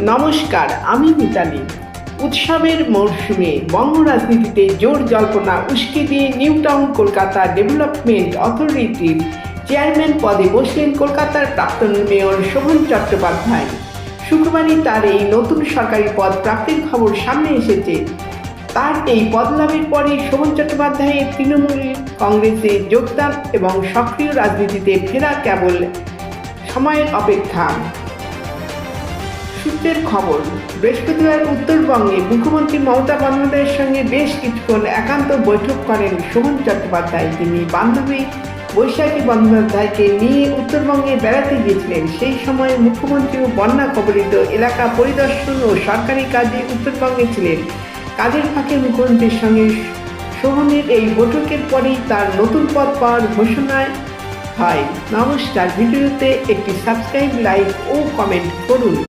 নমস্কার, আমি মিতালি। উৎসবের মরশুমে বঙ্গ রাজনীতিতে জোর জল্পনা উস্কে দিয়ে নিউ টাউন কলকাতা ডেভেলপমেন্ট অথরিটির চেয়ারম্যান পদে বসলেন কলকাতার প্রাক্তন মেয়র শোভন চট্টোপাধ্যায়। শুক্রবারই তার এই নতুন সরকারি পদ প্রাপ্তির খবর সামনে এসেছে। তার এই পদলাভের পরে শোভন চট্টোপাধ্যায়ের তৃণমূল কংগ্রেসে যোগদান এবং সক্রিয় রাজনীতিতে ফেরা কেবল সময়ের অপেক্ষা। সূত্রের খবর, বৃহস্পতিবার উত্তরবঙ্গে মুখ্যমন্ত্রী মমতা বন্দ্যোপাধ্যায়ের সঙ্গে বেশ কিছুক্ষণ একান্ত বৈঠক করেন শোভন চট্টোপাধ্যায়। তিনি বান্ধবী বৈশাখী বন্দ্যোপাধ্যায়কে নিয়ে উত্তরবঙ্গে বেড়াতে গিয়েছিলেন। সেই সময় মুখ্যমন্ত্রী ও বন্যা কবলিত এলাকা পরিদর্শন ও সরকারি কাজে উত্তরবঙ্গে ছিলেন। কাজের ফাঁকে মুখ্যমন্ত্রীর সঙ্গে শোভনের এই বৈঠকের পরেই তার নতুন পদ পাওয়ার ঘোষণায় হয়। নমস্কার, ভিডিওতে একটি সাবস্ক্রাইব, লাইক ও কমেন্ট করুন।